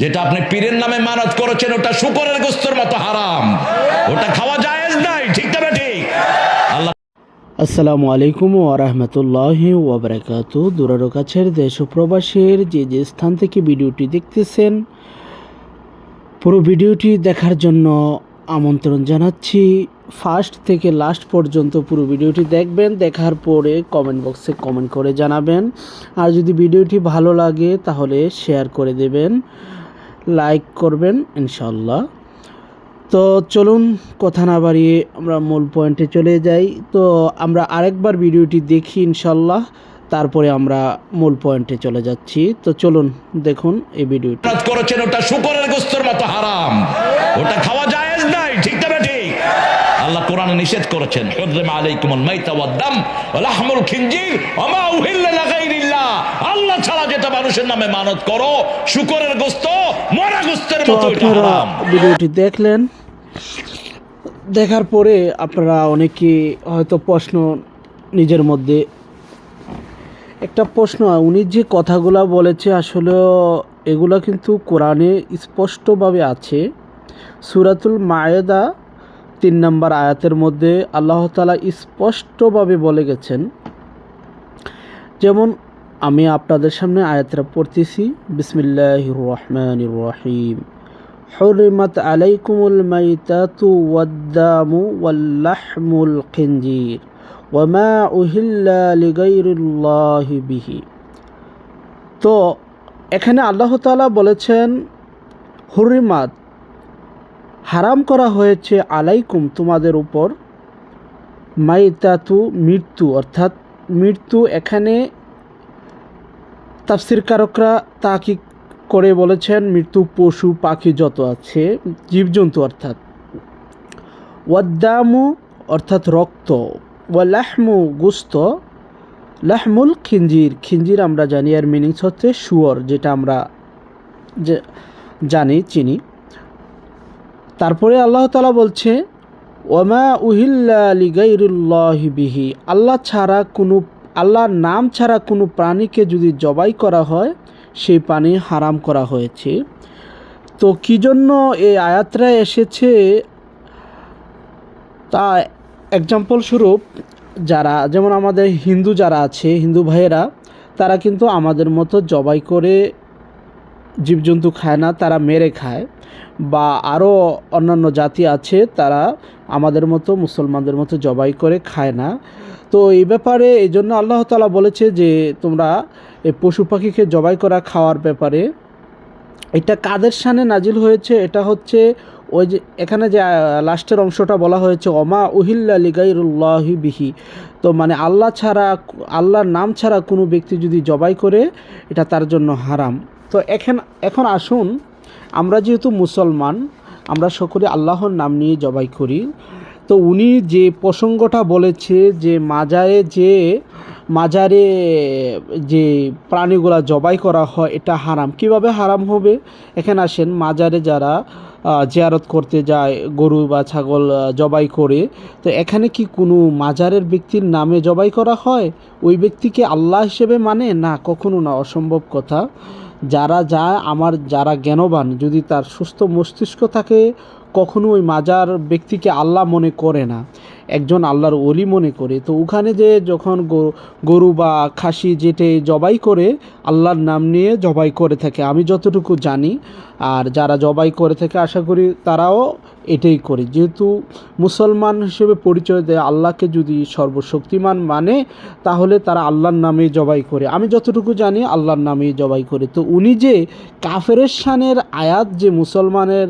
যেটা আপনি পীরের নামে মানত করেছেন, ওটা শুকরের গোস্তর মতো হারাম। ওটা খাওয়া জায়েজ নাই, ঠিক তবে ঠিক আসসালামু আলাইকুম ওরহমতুল্লাহ ওবরাকাত দূরের কাছের দেশ প্রবাসের যে যে স্থান থেকে ভিডিওটি দেখতেছেন, পুরো ভিডিওটি দেখার জন্য আমন্ত্রণ জানাচ্ছি। ফার্স্ট থেকে লাস্ট পর্যন্ত পুরো ভিডিওটি দেখবেন, দেখার পরে কমেন্ট বক্সে কমেন্ট করে জানাবেন। আর যদি ভিডিওটি ভালো লাগে, তাহলে শেয়ার করে দেবেন। লাইক করবেন ইনশাল্লাহ তো চলুন, কথা না বাড়িয়ে আমরা মূল পয়েন্টে চলে যাই। তো আমরা আরেকবার ভিডিওটি দেখি ইনশাল্লাহ তারপরে আমরা মূল পয়েন্টে চলে যাচ্ছি। তো চলুন, দেখুন এই ভিডিওটি। মানত করেছেন, ওটা শুকরের গোস্তর মতো হারাম। ওটা খাওয়া জায়েজ নাই, ঠিক তবে ঠিক আল্লাহ কোরআনে নিষেধ করেছেন হুররিম আলাইকুমুল মাইতা ওয়াদ দাম ওয়া লাহমুল খিনজির ওয়া মা উহিল্লা লিগাইরিল্লাহ আল্লাহ ছাড়া যেটা মানুষের নামে মানত করো শুকরের গোস্ত মরা গোস্তের মতো ভিডিওটি দেখলেন। দেখার পরে আপনারা অনেকে হয়তো প্রশ্ন নিজের মধ্যে একটা প্রশ্ন উনি যে কথাগুলো বলেছে আসলে এগুলো কিন্তু কোরআনে স্পষ্টভাবে আছে। সুরাতুল মায়েদা তিন নম্বর আয়াতের মধ্যে আল্লাহ তালা স্পষ্টভাবে বলে গেছেন যেমন আমি আপনাদের সামনে আয়াতটা পড়তেছি বিসমিল্লাহ রহমান রহিম حرمت عليكم الميتة والدم واللحم الخنزير وما أهل لغير الله به তো এখানে আল্লাহ তাআলা বলেছেন হুরিমাত হারাম করা হয়েছে আলাইকুম তোমাদের উপর মাইতাতু মৃত্যু অর্থাৎ মৃত্যু এখানে তাফসির কারকরা তাকি করে বলেছেন? মৃত্যু, পশু, পাখি যত আছে, জীবজন্তু অর্থাৎ। ওয়াদ্দামু অর্থাৎ রক্ত, ওয়া লাহমু গুস্ত, লাহমুল খিঞ্জির খিঞ্জির আমরা জানি আর মিনিংস হচ্ছে শুয়োর, যেটা আমরা যে জানি, চিনি। তারপরে আল্লাহ তালা বলছে ওমা উহিল্লা বিহি আল্লাহ ছাড়া কোনো আল্লাহর নাম ছাড়া কোনো প্রাণীকে যদি জবাই করা হয়, সেই পানি হারাম করা হয়েছে। তো কী জন্য এই আয়াতটা এসেছে? তা এক্সাম্পল স্বরূপ, যারা, যেমন আমাদের হিন্দু যারা আছে, হিন্দু ভাইয়েরা, তারা কিন্তু আমাদের মতো জবাই করে জীবজন্তু খায় না, তারা মেরে খায়। বা আরও অন্যান্য জাতি আছে, তারা আমাদের মতো, মুসলমানদের মতো জবাই করে খায় না। তো এই ব্যাপারে এই জন্য আল্লাহ তালা বলেছে যে, তোমরা এই পশু পাখিকে জবাই করা খাওয়ার ব্যাপারে। এটা কাদের সানে নাজিল হয়েছে? এটা হচ্ছে ওই যে, এখানে যে লাস্টের অংশটা বলা হয়েছে অমা উহিল্লা লিগাইরুল্লাহি বিহি। তো মানে আল্লাহ ছাড়া, আল্লাহর নাম ছাড়া কোনো ব্যক্তি যদি জবাই করে, এটা তার জন্য হারাম। তো এখন এখন আসুন, আমরা যেহেতু মুসলমান আমরা সকলে আল্লাহর নাম নিয়ে জবাই করি। তো উনি যে প্রসঙ্গটা বলেছে যে মাজারে যে মাজারে যে প্রাণীগুলা জবাই করা হয়, এটা হারাম। কীভাবে হারাম হবে? এখানে আসেন, মাজারে যারা জিয়ারত করতে যায়, গরু বা ছাগল জবাই করে, তো এখানে কি কোনো মাজারের ব্যক্তির নামে জবাই করা হয়? ওই ব্যক্তিকে আল্লাহ হিসেবে মানে? না, কখনো না, অসম্ভব কথা। যারা যায় আমার যারা জ্ঞানবান যদি তার সুস্থ মস্তিষ্ক থাকে কখনো ওই মাজার ব্যক্তিকে আল্লাহ মনে করে না, একজন আল্লাহর অলি মনে করে। তো ওখানে যে যখন গরু বা খাসি যেটে জবাই করে, আল্লাহর নাম নিয়ে জবাই করে থাকে। আমি যতটুকু জানি, আর যারা জবাই করে থাকে, আশা করি তারাও এটাই করে। যেহেতু মুসলমান হিসেবে পরিচয় দেয় আল্লাহকে যদি সর্বশক্তিমান মানে তাহলে তারা আল্লাহর নামেই জবাই করে। আমি যতটুকু জানি, আল্লাহর নামেই জবাই করে। তো উনি যে কাফেরের শানের আয়াত যে মুসলমানের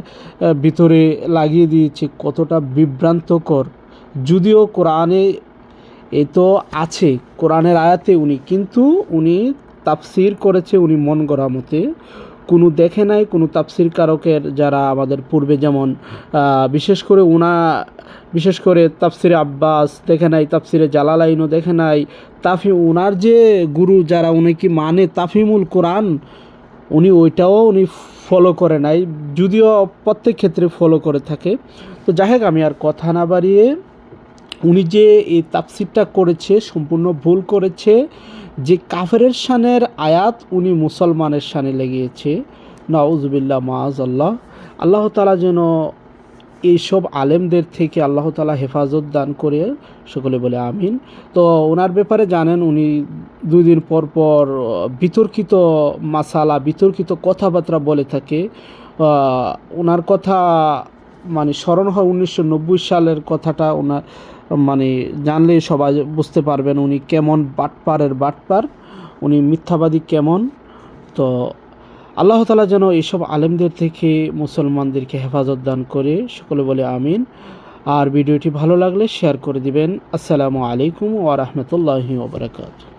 ভিতরে লাগিয়ে দিয়েছে, কতটা বিভ্রান্তকর। যদিও কোরআনে এ তো আছে, কোরআনের আয়াতে উনি, কিন্তু উনি তাফসির করেছে উনি মন গড়া মতে। কোনো দেখে নাই, কোনো তাফসির কারকের যারা আমাদের পূর্বে যেমন বিশেষ করে উনা, বিশেষ করে তাফসিরে আব্বাস দেখে নাই, তাফসিরে জালালাইনও দেখে নাই, তাফি উনার যে গুরু যারা উনি কি মানে তাফিমুল কোরআন উনি ওইটাও উনি ফলো করে নাই, যদিও প্রত্যেক ক্ষেত্রে ফলো করে থাকে। তো যাই হোক, আমি আর কথা না বাড়িয়ে উনি যে এই তাফসিরটা করেছে, সম্পূর্ণ ভুল করেছে, যে কাফেরের শানের আয়াত উনি মুসলমানের শানে লেগিয়েছে নাউজবিল্লা মাজ আল্লাহ আল্লাহ তালা যেন এইসব আলেমদের থেকে আল্লাহ তালা হেফাজত দান করে সকলে বলে আমিন। তো ওনার ব্যাপারে জানেন, উনি দুই দিন পর পর বিতর্কিত মাসালা, বিতর্কিত কথাবার্তা বলে থাকে। ওনার কথা মানে স্মরণ হয় উনিশশো নব্বই সালের কথাটা। ওনার মানে জানলে সবাই বুঝতে পারবেন উনি কেমন বাটপারের বাটপার, উনি মিথ্যাবাদী কেমন। তো আল্লাহ তালা যেন এইসব আলেমদের থেকে মুসলমানদেরকে হেফাজত দান করে, সকলে বলে আমিন। আর ভিডিওটি ভালো লাগলে শেয়ার করে দিবেন। আসসালামু আলাইকুম ওয়া রাহমাতুল্লাহি ওয়া বারাকাতুহু।